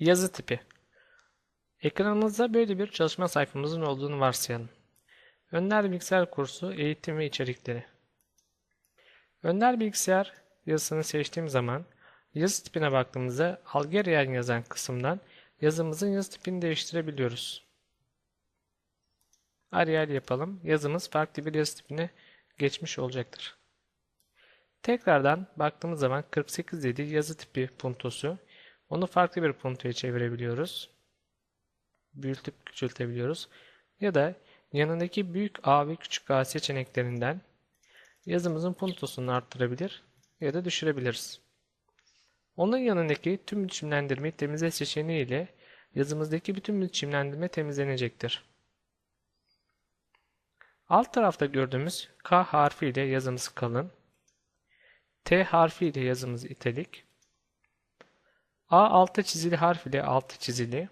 Yazı tipi. Ekranımızda böyle bir çalışma sayfamızın olduğunu varsayalım. Önder Bilgisayar kursu eğitim ve içerikleri. Önder Bilgisayar yazısını seçtiğim zaman yazı tipine baktığımızda Algerian yazan kısımdan yazımızın yazı tipini değiştirebiliyoruz. Arial yapalım. Yazımız farklı bir yazı tipine geçmiş olacaktır. Tekrardan baktığımız zaman 48 dedi yazı tipi puntosu. Onu farklı bir puntoya çevirebiliyoruz. Büyütüp küçültebiliyoruz. Ya da yanındaki büyük A ve küçük A seçeneklerinden yazımızın puntosunu arttırabilir ya da düşürebiliriz. Onun yanındaki tüm biçimlendirmeyi temizle seçeneği ile yazımızdaki bütün biçimlendirme temizlenecektir. Alt tarafta gördüğümüz K harfi ile yazımız kalın, T harfi ile yazımız italik, A altı çizili harf ile altı çizili,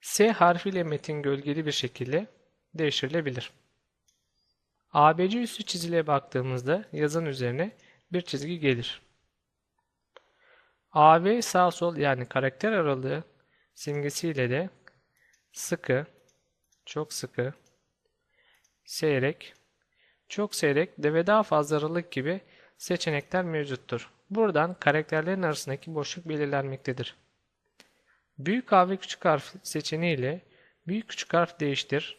S harfi ile metin gölgeli bir şekilde değiştirilebilir. ABC üstü çiziliye baktığımızda yazın üzerine bir çizgi gelir. AV sağ sol yani karakter aralığı simgesiyle de sıkı, çok sıkı, seyrek, çok seyrek ve daha fazla aralık gibi seçenekler mevcuttur. Buradan karakterlerin arasındaki boşluk belirlenmektedir. Büyük harf ve küçük harf seçeneği ile büyük küçük harf değiştir.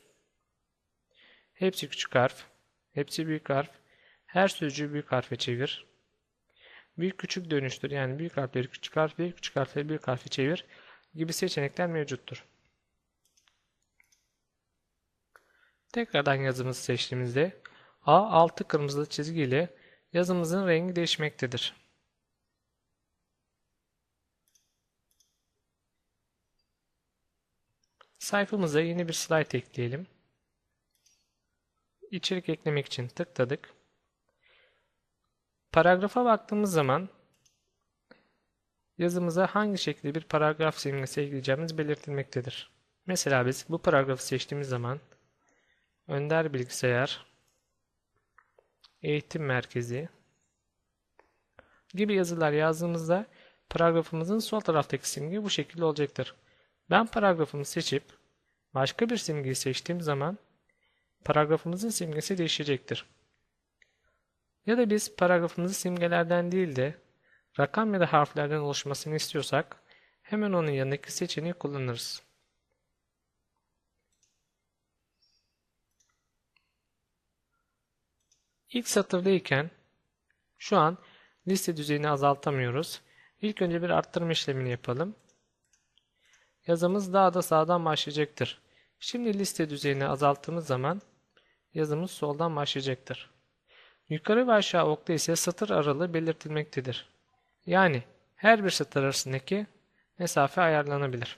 Hepsi küçük harf, hepsi büyük harf, her sözcüğü büyük harfe çevir. Büyük küçük dönüştür yani büyük harfleri küçük harfleri küçük harfleri büyük harfe çevir gibi seçenekler mevcuttur. Tekrardan yazımızı seçtiğimizde A altı kırmızılı çizgi ile yazımızın rengi değişmektedir. Sayfamıza yeni bir slide ekleyelim. İçerik eklemek için tıkladık. Paragrafa baktığımız zaman yazımıza hangi şekilde bir paragraf simgesi ekleyeceğimiz belirtilmektedir. Mesela biz bu paragrafı seçtiğimiz zaman Önder Bilgisayar Eğitim Merkezi gibi yazılar yazdığımızda paragrafımızın sol taraftaki simge bu şekilde olacaktır. Ben paragrafımı seçip başka bir simgeyi seçtiğim zaman paragrafımızın simgesi değişecektir. Ya da biz paragrafımızı simgelerden değil de rakam ya da harflerden oluşmasını istiyorsak hemen onun yanındaki seçeneği kullanırız. İlk satırdayken şu an liste düzeyini azaltamıyoruz. İlk önce bir arttırma işlemini yapalım. Yazımız daha da sağdan başlayacaktır. Şimdi liste düzeyini azalttığımız zaman yazımız soldan başlayacaktır. Yukarı ve aşağı okta ise satır aralığı belirtilmektedir. Yani her bir satır arasındaki mesafe ayarlanabilir.